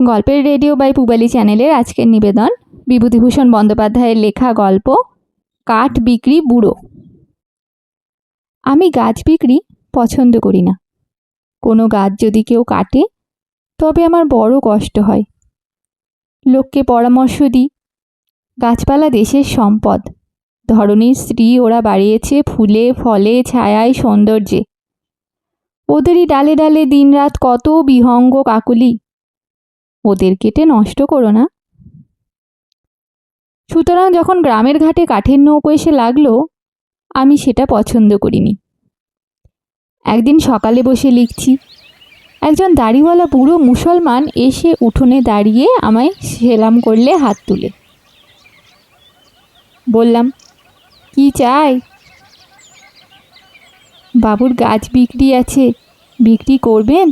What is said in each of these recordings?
গল্পের radio by পুবালি চ্যানেলের আজকের নিবেদন। বিভূতিভূষণ বন্দ্যোপাধ্যায়ের লেখা গল্প, কাঠ বিক্রি বুড়ো। আমি গাছ বিক্রি পছন্দ করি না। কোনো গাছ যদি কেউ কাটে, তবে আমার বড় কষ্ট হয়। লোককে পরামর্শ দিই, গাছপালা দেশের সম্পদ। ধরনীর স্ত্রী ওরা বাড়িয়েছে ফুলে, ফলে, ছায়ায়, সৌন্দর্যে। ওদেরই ডালে ডালে দিনরাত কত বিহঙ্গ কাকুলি। ওদের কেটে নষ্ট করো না। সুতরাং যখন গ্রামের ঘাটে কাঠের নৌকো এসে লাগল, আমি সেটা পছন্দ করিনি। একদিন সকালে বসে লিখছি, একজন দাড়িওয়ালা বুড়ো মুসলমান এসে উঠোনে দাঁড়িয়ে আমায় সেলাম করলে হাত তুলে। বললাম, কি চাই? বাবুর গাছ বিক্রি আছে, বিক্রি করবেন?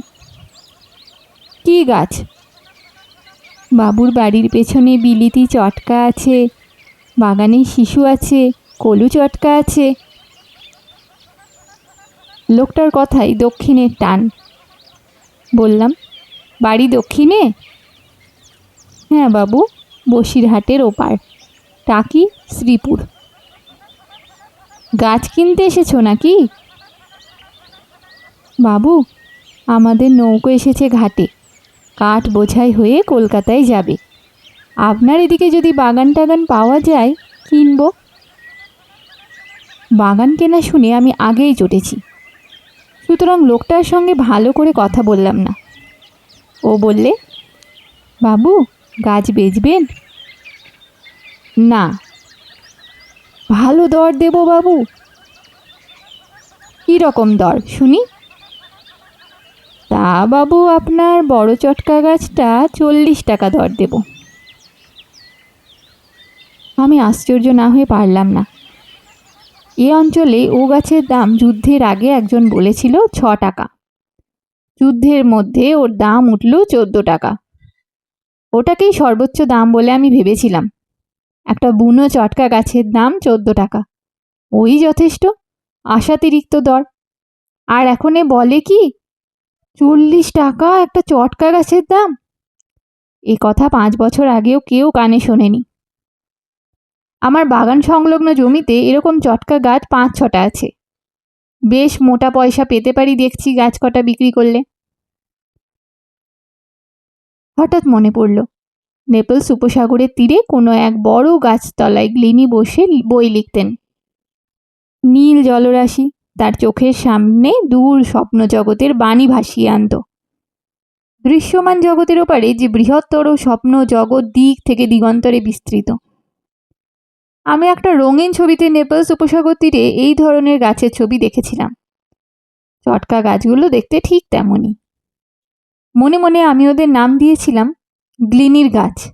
কি গাছ? বাবুর বাড়ির পেছনে বিলিতি চটকা আছে, বাগানে শিশু আছে, কলু চটকা আছে। লোকটার কথাই দক্ষিণের টান। বললাম, বাড়ি দক্ষিণে? হ্যাঁ বাবু, বসিরহাটের ওপার, টাকি, শ্রীপুর। গাছ কিনতে এসেছ নাকি? বাবু, আমাদের নৌকো এসেছে ঘাটে। কাঠ বোঝাই হয়ে কলকাতায় যাবে। আপনার এদিকে যদি বাগান টাগান পাওয়া যায়, কিনব। বাগান কেনা শুনে আমি আগেই চটেছি। সুতরাং লোকটার সঙ্গে ভালো করে কথা বললাম না। ও বললে, বাবু, গাছ বেচবেন? না। ভালো দর দেবো বাবু। কী রকম দর, শুনি? তা বাবু, আপনার বড় চটকা গাছটা চল্লিশ টাকা দর দেব। আমি আশ্চর্য না হয়ে পারলাম না। এ অঞ্চলে ও গাছের দাম যুদ্ধের আগে একজন বলেছিল ছ টাকা। যুদ্ধের মধ্যে ওর দাম উঠল চোদ্দ টাকা। ওটাকেই সর্বোচ্চ দাম বলে আমি ভেবেছিলাম। একটা বুনো চটকা গাছের দাম চোদ্দ টাকা। ওই যথেষ্ট, আশাতিরিক্ত দর। আর এখন বলে কি চল্লিশ টাকা, একটা চটকা গাছের দাম? এ কথা পাঁচ বছর আগেও কেউ কানে শোনেনি। আমার বাগান সংলগ্ন জমিতে এরকম চটকা গাছ পাঁচ ছটা আছে। বেশ মোটা পয়সা পেতে পারি দেখছি গাছ কটা বিক্রি করলে। হঠাৎ মনে পড়ল নেপলস উপসাগরের তীরে কোনো এক বড় গাছতলায় গ্লিনি বসে বই লিখতেন। নীল জলরাশি তার চোখের সামনে দূর স্বপ্ন জগতের বাণী ভাসিয়ে আনত। দৃশ্যমান জগতের ওপারে যে বৃহত্তর স্বপ্ন জগৎ দিক থেকে দিগন্তরে বিস্তৃত। আমি একটা রঙিন ছবিতে নেপালস উপসাগর তীরে এই ধরনের গাছের ছবি দেখেছিলাম। চটকা গাছগুলো দেখতে ঠিক তেমনই। মনে মনে আমি ওদের নাম দিয়েছিলাম, গ্লিনির গাছ।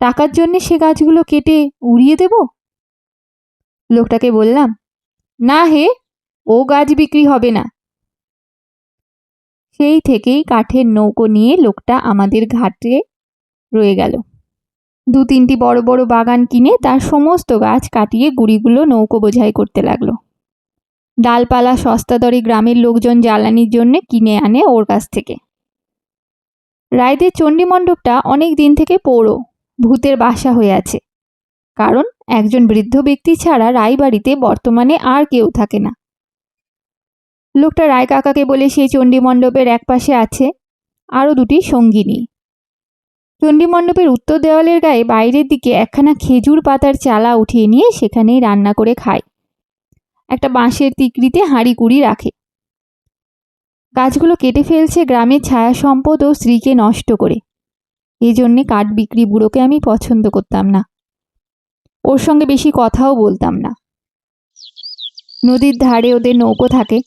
টাকার জন্যে সে গাছগুলো কেটে উড়িয়ে দেব? লোকটাকে বললাম না হে, ও গাছ বিক্রি হবে না। সেই থেকেই কাঠের নৌকো নিয়ে লোকটা আমাদের ঘাটে রয়ে গেল। দু তিনটি বড় বড় বাগান কিনে তার সমস্ত গাছ কাটিয়ে গুড়িগুলো নৌকো বোঝাই করতে লাগল। ডালপালা সস্তা দরে গ্রামের লোকজন জ্বালানির জন্য কিনে আনে ওর কাছ থেকে। রায়দের চণ্ডী মণ্ডপটা অনেক দিন থেকে পৌড়ো ভূতের বাসা হয়ে আছে। কারণ একজন বৃদ্ধ ব্যক্তি ছাড়া রায়বাড়িতে বর্তমানে আর কেউ থাকে না। লোকটা রায় কাকাকে বলে সেই চণ্ডী মণ্ডপের এক পাশে আছে, আরও দুটি সঙ্গিনী। চণ্ডী মণ্ডপের উত্তর দেওয়ালের গায়ে বাইরের দিকে একখানা খেজুর পাতার চালা উঠিয়ে নিয়ে সেখানেই রান্না করে খায়। একটা বাঁশের তিকড়িতে হাঁড়ি কুড়ি রাখে। গাছগুলো কেটে ফেলছে গ্রামের ছায়া সম্পদ ও স্ত্রীকে নষ্ট করে। এই জন্যে কাঠ বিক্রি বুড়োকে আমি পছন্দ করতাম না। ওর সঙ্গে বেশি কথাও বলতাম না। নদীর ধারে ওদের নৌকো থাকে,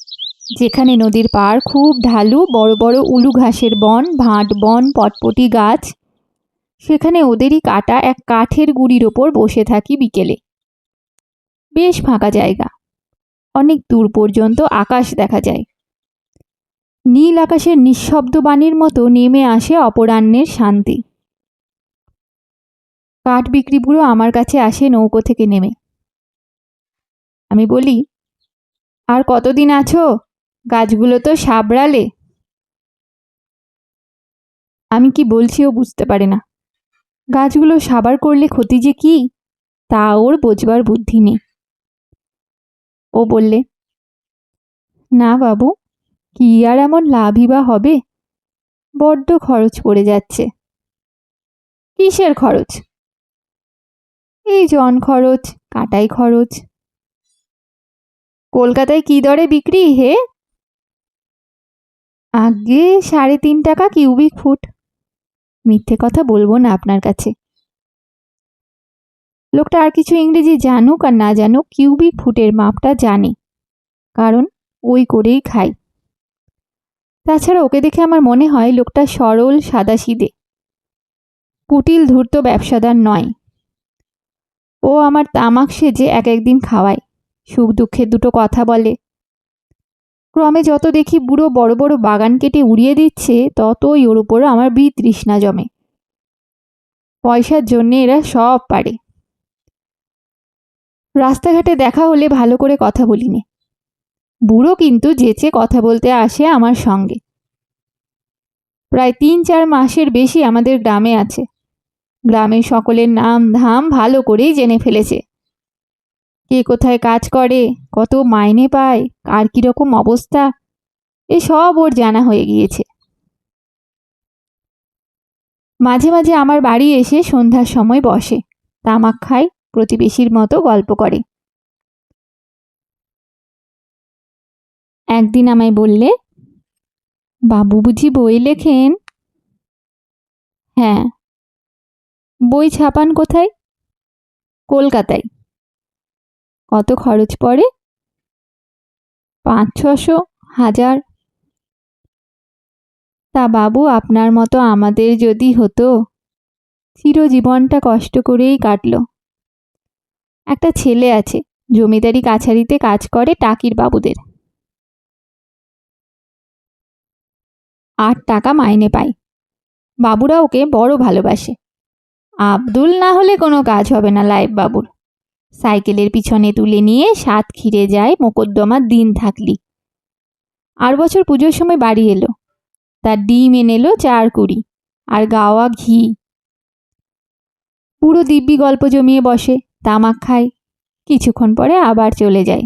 যেখানে নদীর পাড় খুব ঢালু, বড় বড় উলু ঘাসের বন, ভাঁট বন, পটপটি গাছ। সেখানে ওদেরই কাটা এক কাঠের গুড়ির ওপর বসে থাকি বিকেলে। বেশ ফাঁকা জায়গা, অনেক দূর পর্যন্ত আকাশ দেখা যায়। নীল আকাশের নিঃশব্দ বাণীর মতো নেমে আসে অপরাহ্নের শান্তি। কাঠ বিক্রি বুড়ো আমার কাছে আসে নৌকো থেকে নেমে। আমি বলি, আর কতদিন আছো? গাছগুলো তো সাবড়ালে আমি কি বলছি ও বুঝতে পারে না। গাছগুলো সাবার করলে ক্ষতি যে কি, তা ওর বোঝবার বুদ্ধি নেই। ও বললে, না বাবু, কি আর এমন লাভই বা হবে? বড্ড খরচ পড়ে যাচ্ছে। কিসের খরচ? এই জন খরচ, কাটাই খরচ। কলকাতায় কি দরে বিক্রি, হে? আগে সাড়ে তিন টাকা কিউবিক ফুট। মিথ্যে কথা বলব না আপনার কাছে। লোকটা আর কিছু ইংরেজি জানুক আর না জানুক, কিউবিক ফুটের মাপটা জানে। কারণ ওই করেই খাই তাছাড়া ওকে দেখে আমার মনে হয় লোকটা সরল, সাদাসিদে। কুটিল ধূর্ত ব্যবসাদার নয়। ও আমার তামাক সেজে এক একদিন খাওয়ায়। সুখ দুঃখের দুটো কথা বলে। ক্রমে যত দেখি বুড়ো বড় বড় বাগান কেটে উড়িয়ে দিচ্ছে, ততই ওর উপর আমার বিতৃষ্ণা জমে। পয়সার জন্যে এরা সব পারে। রাস্তাঘাটে দেখা হলে ভালো করে কথা বলিনে। বুড়ো কিন্তু যেচে কথা বলতে আসে আমার সঙ্গে। প্রায় তিন চার মাসের বেশি আমাদের গ্রামে আছে। গ্রামের সকলের নাম ধাম ভালো করেই জেনে ফেলেছে। কে কোথায় কাজ করে, কত মাইনে পায়, কার কীরকম অবস্থা এসব ওর জানা হয়ে গিয়েছে। মাঝে মাঝে আমার বাড়ি এসে সন্ধ্যার সময় বসে, তামাক খায়, প্রতিবেশীর মতো গল্প করে। একদিন আমায় বললে, বাবু বুঝি বই লেখেন? হ্যাঁ। বই ছাপান কোথায়? কলকাতায়। কত খরচ পড়ে? পাঁচ ছশো হাজার। তা বাবু, আপনার মতো আমাদের যদি হতো, চিরজীবনটা কষ্ট করেই কাটলো। একটা ছেলে আছে, জমিদারি কাছারিতে কাজ করে টাকির বাবুদের। আট টাকা মাইনে পায়। বাবুরা ওকে বড় ভালোবাসে। আব্দুল না হলে কোনো কাজ হবে না লাইব বাবুর। সাইকেলের পিছনে তুলে নিয়ে সাত খিরে যায় মোকদ্দমার দিন থাকলি। আর বছর পুজোর সময় বাড়ি এলো। তার ডিম এনেলো চার কুড়ি আর গাওয়া ঘি। পুরো দিব্যি গল্প জমিয়ে বসে, তামাক খায়। কিছুক্ষণ পরে আবার চলে যায়।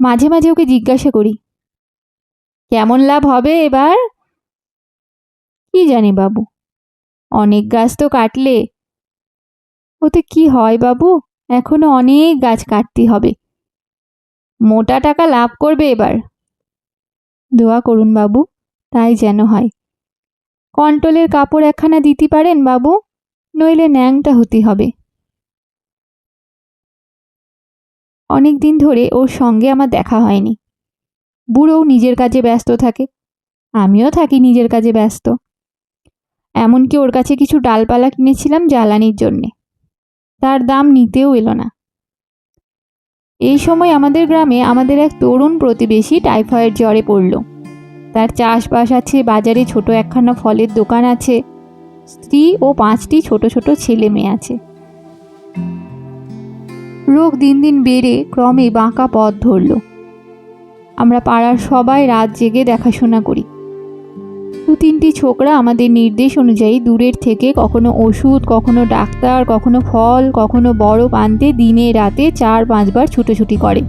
মাঝে মাঝে ওকে জিজ্ঞাসা করি, কেমন লাভ হবে এবার? কি জানি বাবু অনেক গাছ তো কাটলে। ওতে কি হয় বাবু? এখনও অনেক গাছ কাটতে হবে। মোটা টাকা লাভ করবে এবার। দোয়া করুন বাবু, তাই যেন হয়। কন্ট্রোলের কাপড় একখানা দিতে পারেন বাবু, নইলে ন্যাংটা হতে হবে। অনেক দিন ধরে ওর সঙ্গে আমার দেখা হয়নি। বুড়োও নিজের কাজে ব্যস্ত থাকে। আমিও থাকি নিজের কাজে ব্যস্ত। এমনকি ওর কাছে কিছু ডালপালা কিনেছিলাম জ্বালানির জন্যে। তার দাম নিতেও এলো না। এই সময় আমাদের গ্রামে আমাদের এক তরুণ প্রতিবেশী টাইফয়েড জ্বরে পড়ল। তার চাষবাস আছে, বাজারে ছোট একখানা ফলের দোকান আছে, স্ত্রী ও পাঁচটি ছোট ছোট ছেলে মেয়ে আছে। রোগ দিন দিন বেড়ে ক্রমে বাঁকা পথ ধরল। আমরা পাড়ার সবাই রাত জেগে দেখাশোনা করি। দু তিনটি ছোকরা আমাদের নির্দেশ অনুযায়ী দূরের থেকে কখনো ওষুধ, কখনো ডাক্তার, কখনো ফল, কখনো বড় আনতে দিনে রাতে চার, পাঁচবার ছুটোছুটি করে।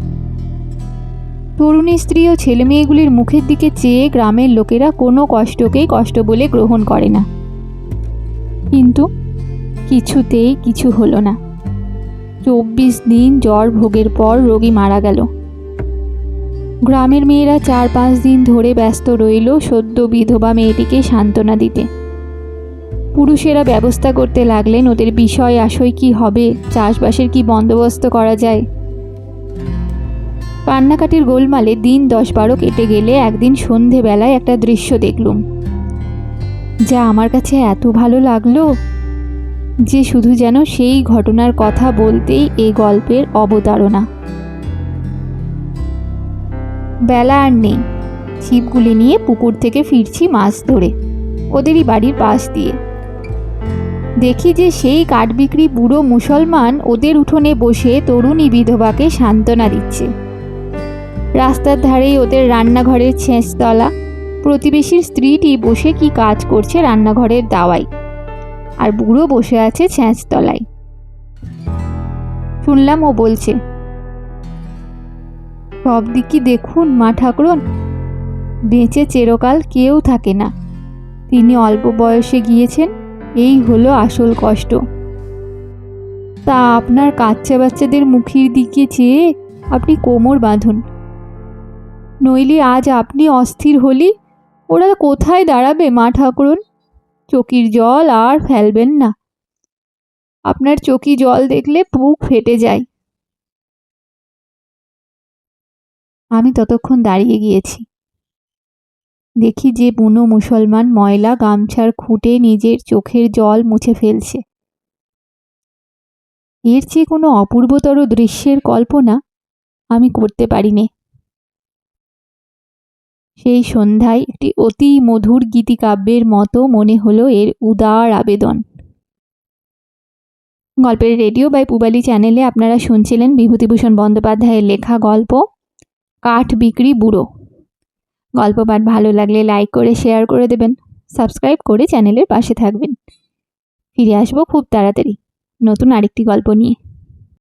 তরুণী স্ত্রী ও ছেলেমেয়েগুলির মুখের দিকে চেয়ে গ্রামের লোকেরা কোনো কষ্টকেই কষ্ট বলে গ্রহণ করে না। কিন্তু কিছুতেই কিছু হলো না। চব্বিশ দিন জ্বর ভোগের পর রোগী মারা গেল। গ্রামের মেয়েরা চার পাঁচ দিন ধরে ব্যস্ত রইল সদ্য বিধবা মেয়েটিকে সান্ত্বনা দিতে। পুরুষেরা ব্যবস্থা করতে লাগলেন ওদের বিষয় আশয় কি হবে, চাষবাসের কি বন্দোবস্ত করা যায়। কান্নাকাটির গোলমালে দিন দশ বারো কেটে গেলে একদিন সন্ধেবেলায় একটা দৃশ্য দেখলুম। যা আমার কাছে এত ভালো লাগল যে শুধু যেন সেই ঘটনার কথা বলতেই এই গল্পের অবতারণা। বেলা আর নেই। ছিপগুলি নিয়ে পুকুর থেকে ফিরছি মাছ ধরে। ওদেরই বাড়ির পাশ দিয়ে। দেখি যে সেই কাঠ বিক্রি বুড়ো মুসলমান ওদের উঠোনে বসে তরুণী বিধবাকে সান্ত্বনা দিচ্ছে। রাস্তার ধারেই ওদের রান্নাঘরের ছেঁচতলা। প্রতিবেশীর স্ত্রীটি বসে কি কাজ করছে রান্নাঘরের দাওয়ায়। আর বুড়ো বসে আছে ছ্যাঁচতলায় শুনলাম ও বলছে সব দিকই দেখুন, মা ঠাকুরন। বেঁচে চেরকাল কেউ থাকে না। তিনি অল্প বয়সে গিয়েছেন, এই হলো আসল কষ্ট। তা আপনার কাচ্চা বাচ্চাদের মুখের দিকে চেয়ে আপনি কোমর বাঁধুন। নইলে আজ আপনি অস্থির হলি, ওরা কোথায় দাঁড়াবে, মা ঠাকুরন? চকির জল আর ফেলবেন না। আপনার চকি জল দেখলে বুক ফেটে যায়। আমি ততক্ষণ দাঁড়িয়ে গিয়েছি। দেখি যে বুনো মুসলমান ময়লা গামছার খুঁটে নিজের চোখের জল মুছে ফেলছে। এর চেয়ে কোনো অপূর্বতর দৃশ্যের কল্পনা আমি করতে পারিনি। সেই সন্ধ্যায় একটি অতি মধুর গীতিকাব্যের মতো মনে হলো এর উদার আবেদন। গল্পের রেডিও বাই পুবালি চ্যানেলে আপনারা শুনছিলেন বিভূতিভূষণ বন্দ্যোপাধ্যায়ের লেখা গল্প। কাঠ বিক্রি বুড়ো। গল্প পাঠ ভালো লাগলে লাইক করে শেয়ার করে দেবেন। সাবস্ক্রাইব করে চ্যানেলের পাশে থাকবেন। ফিরে আসব খুব তাড়াতাড়ি। নতুন আরেকটি গল্প নিয়ে।